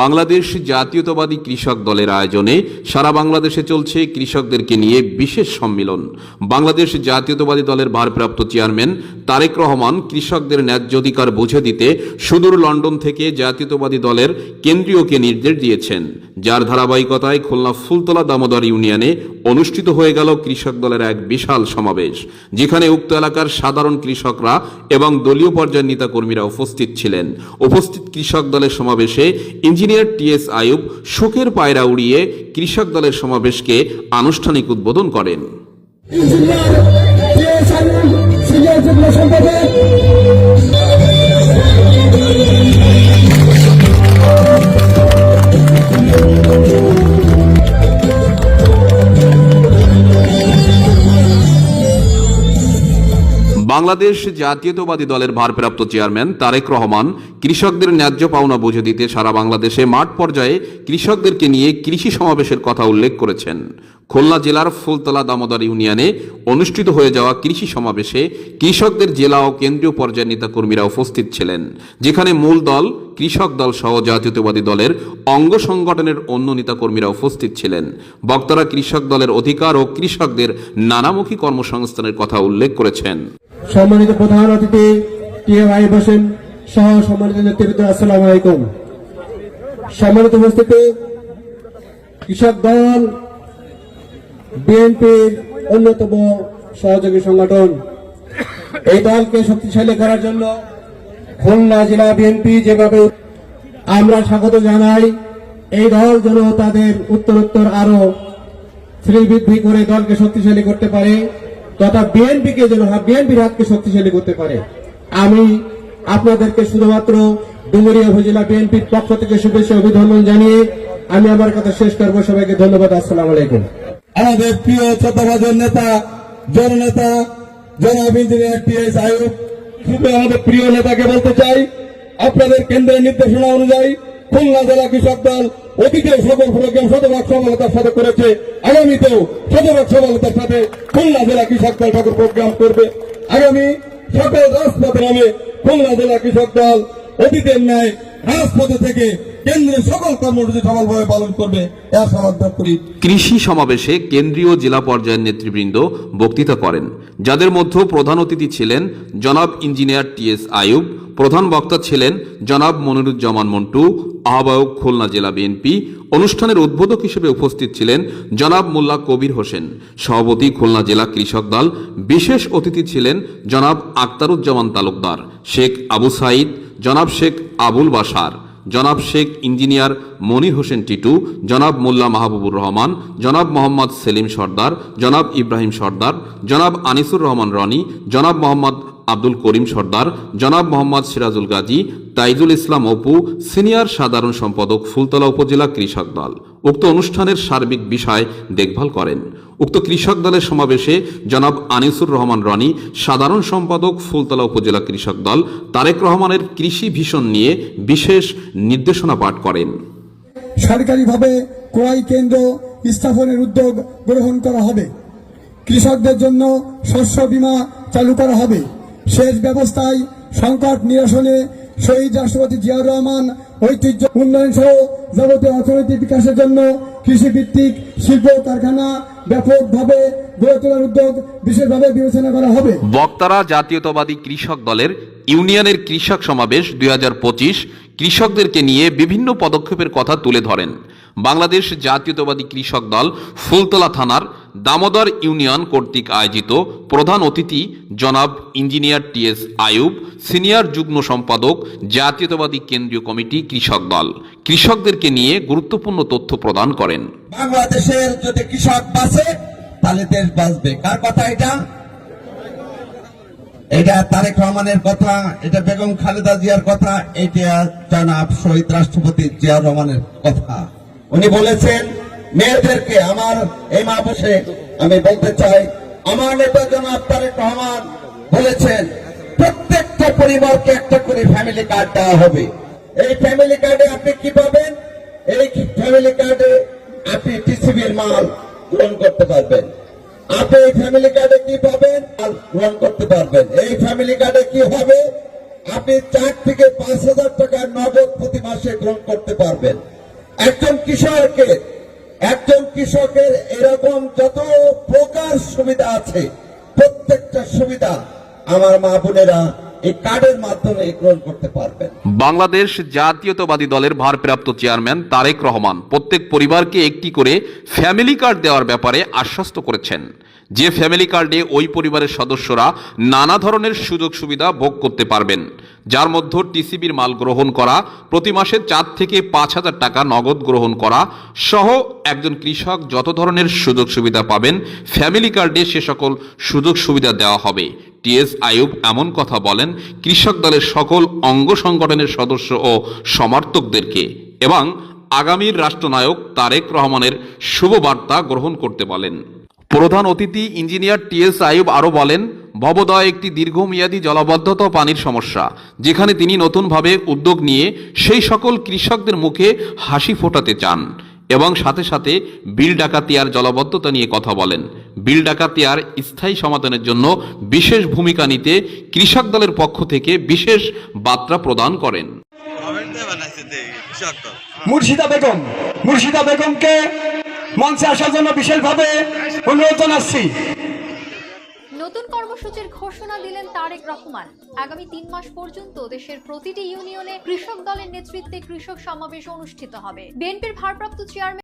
বাংলাদেশ জাতীয়তাবাদী কৃষক দলের আয়োজনে সারা বাংলাদেশে চলছে কৃষকদেরকে নিয়ে বিশেষ সম্মেলন। বাংলাদেশ জাতীয়তাবাদী দলের ভারপ্রাপ্ত চেয়ারম্যান তারেক রহমান কৃষকদের ন্যায্য অধিকার বুঝে দিতে সুদূর লন্ডন থেকে জাতীয়তাবাদী দলের কেন্দ্রীয়কে নির্দেশ দিয়েছেন। যার ধারাবাহিকতায় খুলনা ফুলতলা দামোদর ইউনিয়নে অনুষ্ঠিত হয়ে গেল কৃষক দলের এক বিশাল সমাবেশ, যেখানে উক্ত এলাকার সাধারণ কৃষকরা এবং দলীয় পর্যায়ের নেতাকর্মীরা উপস্থিত ছিলেন। উপস্থিত কৃষক দলের সমাবেশে ইঞ্জিনিয়ার টিএস আয়ুব শোকের পায়রা উড়িয়ে কৃষক দলের সমাবেশকে আনুষ্ঠানিক উদ্বোধন করেন। বাংলাদেশ জাতীয়তাবাদী দলের ভারপ্রাপ্ত চেয়ারম্যান তারেক রহমান কৃষকদের ন্যায্য পাওনা বুঝে দিতে সারা বাংলাদেশে মাঠ পর্যায়ে কৃষকদেরকে নিয়ে কৃষি সমাবেশের কথা উল্লেখ করেছেন। খুলনা জেলার ফুলতলা দামোদর ইউনিয়নে অনুষ্ঠিত হয়ে যাওয়া কৃষি সমাবেশে কৃষকদের জেলা ও কেন্দ্রীয় পর্যায়ের নেতাকর্মীরা উপস্থিত ছিলেন, যেখানে মূল দল কৃষক দল সহ জাতীয়তাবাদী দলের অঙ্গ সংগঠনের অন্য নেতাকর্মীরা উপস্থিত ছিলেন। বক্তারা কৃষক দলের অধিকার ও কৃষকদের নানামুখী কর্মসংস্থানের কথা উল্লেখ করেছেন। সম্মানিত প্রধান অতিথি টিএম আই হোসেন সহ সম্মানিত নেতৃবৃন্দ, আসসালামু আলাইকুম। সম্মানিত উপস্থিতি, কৃষক দল, বিএনপির অন্যতম সহযোগী সংগঠন। এই দলকে শক্তিশালী করার জন্য খুলনা জেলা বিএনপি যেভাবে আমরা স্বাগত জানাই, এই দল যেন তাদের উত্তরোত্তর আরও শ্রীবৃদ্ধি করে দলকে শক্তিশালী করতে পারে, তথা বিএনপিকে যেন বিএনপির হাতকে শক্তিশালী করতে পারে। আমি আপনাদেরকে শুধুমাত্র ডুমুরিয়া উপজেলা বিএনপির পক্ষ থেকে শুভেচ্ছা অভিনন্দন জানিয়ে আমি আমার কথা শেষ করব। সবাইকে ধন্যবাদ, আসসালাম আলাইকুম। আমাদের প্রিয় ছোটবাজার নেতা, জননেতা, জনাব ইঞ্জিনিয়ার টিএস আয়ুব শুধু আমাদের প্রিয় নেতাকে বলতে চাই, আপনাদের কেন্দ্রের নির্দেশনা অনুযায়ী খুলনা জেলা কৃষক দল অতীতে সকল প্রোগ্রাম শতভাগ সফলতার সাথে করেছে, আগামীতেও শতভাগ সফলতার সাথে খুলনা জেলা কৃষক দল ঠাকুর প্রোগ্রাম করবে। আগামী সকল রাজপথে নামে খুলনা জেলা কৃষক দল অতীতের ন্যায় রাজপথে থেকে কৃষি সমাবেশে কেন্দ্রীয় জেলা পর্যায়ের নেতৃবৃন্দ বক্তৃতা করেন। যাদের মধ্যে প্রধান অতিথি ছিলেন জনাব ইঞ্জিনিয়ার টিএস আয়ুব প্রধান বক্তা ছিলেন জনাব মনিরুজ্জামান মন্টু, আহ্বায়ক খুলনা জেলা বিএনপি, অনুষ্ঠানের উদ্বোধক হিসেবে উপস্থিত ছিলেন জনাব মোল্লা কবির হোসেন। সভাপতি খুলনা জেলা কৃষক দল, বিশেষ অতিথি ছিলেন জনাব আক্তারুজ্জামান তালুকদার, শেখ আবু সাইদ, জনাব শেখ আবুল বাসার জনাব শেখ ইঞ্জিনিয়ার মনির হোসেন টিটু, জনাব মোল্লা মাহবুবুর রহমান, জনাব মোহাম্মদ সেলিম সর্দার, জনাব ইব্রাহিম সর্দার, জনাব আনিসুর রহমান রনি, জনাব মোহাম্মদ আব্দুল করিম সর্দার, জনাব মোহাম্মদ সিরাজুল গাজী, তাইজুল ইসলাম অপু, সিনিয়র সাধারণ সম্পাদক ফুলতলা উপজেলা কৃষক দল। উক্ত অনুষ্ঠানের সার্বিক বিষয় দেখভাল করেন। উক্ত কৃষক দলের সমাবেশে জনাব আনিসুর রহমান রনি, সাধারণ সম্পাদক ফুলতলা উপজেলা কৃষক দল, তারেক রহমানের কৃষি ভীষণ নিয়ে বিশেষ নির্দেশনা পাঠ করেন। সরকারিভাবে ক্রয় কেন্দ্র স্থাপনের উদ্যোগ গ্রহণ করা হবে। কৃষকদের জন্য শস্য বীমা চালু করা হবে। সেচ ব্যবস্থায় সংকট নিরসনে শহীদ রাষ্ট্রপতি জিয়াউর রহমান ঐতিহ্য উন্নয়ন সহ যাবতীয় অর্থনৈতিক বিকাশের জন্য কৃষিভিত্তিক শিল্প কারখানা ব্যাপকভাবে গড়ে তোলার উদ্যোগ বিশেষভাবে বিবেচনা করা হবে। বক্তারা জাতীয়তাবাদী কৃষক দলের ইউনিয়নের কৃষক সমাবেশ দুই হাজার পঁচিশ কৃষকদেরকে নিয়ে বিভিন্ন পদক্ষেপের কথা তুলে ধরেন। বাংলাদেশ জাতীয়তাবাদী কৃষক দল ফুলতলা থানার দামোদর ইউনিয়ন কর্তৃক আয়োজিত প্রধান অতিথি জনাব ইঞ্জিনিয়ার টিএস আয়ুব, সিনিয়র যুগ্ম সম্পাদক, জাতীয়তাবাদী কেন্দ্রীয় কমিটি কৃষক দল। কৃষকদেরকে নিয়ে গুরুত্বপূর্ণ তথ্য প্রদান করেন। বাংলাদেশের যদি কৃষক বাঁচে, তাহলে দেশ বাঁচবে। কার কথা এটা? এটা তারেক রহমানের কথা, এটা বেগম খালেদা জিয়ার কথা, এটা জনাব শহীদ রাষ্ট্রপতি জিয়া রহমানের কথা। উনি বলেছেন মেয়েদেরকে আমার এই মাহবুসে আমি বলতে চাই, আমার নেতা জনাব তারেক রহমান বলেছেন, প্রত্যেকটা পরিবারকে একটা করে ফ্যামিলি কার্ড দেওয়া হবে। এই ফ্যামিলি কার্ডে আপনি কি পাবেন? এই ফ্যামিলি কার্ডে আপনি টিসিবির মাল গ্রহণ করতে পারবেন। আপনি এই ফ্যামিলি কার্ডে কি পাবেন? গ্রহণ করতে পারবেন। এই ফ্যামিলি কার্ডে কি হবে? আপনি চার থেকে পাঁচ হাজার টাকা নগদ প্রতি মাসে গ্রহণ করতে পারবেন। একজন কৃষকের একজন কৃষকের এরকম যত প্রকার সুবিধা আছে, প্রত্যেকটা সুবিধা আমার মা বোনেরা এই কার্ডের মাধ্যমে গ্রহণ করতে পারবেন। বাংলাদেশ জাতীয়তাবাদী দলের ভারপ্রাপ্ত চেয়ারম্যান তারেক রহমান প্রত্যেক পরিবারকে একটি করে ফ্যামিলি কার্ড দেওয়ার ব্যাপারে আশ্বস্ত করেছেন। যে ফ্যামিলি কার্ডে ওই পরিবারের সদস্যরা নানা ধরনের সুযোগ সুবিধা ভোগ করতে পারবেন। যার মধ্যে টিসিবির মাল গ্রহণ করা, প্রতি মাসে চার থেকে পাঁচ হাজার টাকা নগদ গ্রহণ করা সহ একজন কৃষক যত ধরনের সুযোগ সুবিধা পাবেন, ফ্যামিলি কার্ডে সে সকল সুযোগ সুবিধা দেওয়া হবে। টিএস আয়ুব এমন কথা বলেন, কৃষক দলের সকল অঙ্গ সংগঠনের সদস্য ও সমর্থকদেরকে এবং আগামীর রাষ্ট্রনায়ক তারেক রহমানের শুভ বার্তা গ্রহণ করতে বলেন। প্রধান অতিথি ইঞ্জিনিয়ার টিএস আয়ুব আরও বলেন ভবদয় একটি দীর্ঘমেয়াদী জলাবদ্ধতা পানির সমস্যা যেখানে তিনি নতুনভাবে উদ্যোগ নিয়ে সেই সকল কৃষকদের মুখে হাসি ফোটাতে চান এবং সাথে সাথে বিল ডাকাতিয়ার জলাবদ্ধতা নিয়ে কথা বলেন। বিল ডাকাতিয়ার স্থায়ী সমাধানের জন্য বিশেষ ভূমিকা নিতে কৃষক দলের পক্ষ থেকে বিশেষ বার্তা প্রদান করেন। মুর্শিদা বেগম মুর্শিদা বেগমকে মঞ্চে আসার জন্য বিশেষভাবে অনুরোধ জানাচ্ছি। নতুন কর্মসূচির ঘোষণা দিলেন তারেক রহমান। আগামী তিন মাস পর্যন্ত দেশের প্রতিটি ইউনিয়নে কৃষক দলের নেতৃত্বে কৃষক সমাবেশ অনুষ্ঠিত হবে। বিএনপির ভারপ্রাপ্ত চেয়ারম্যান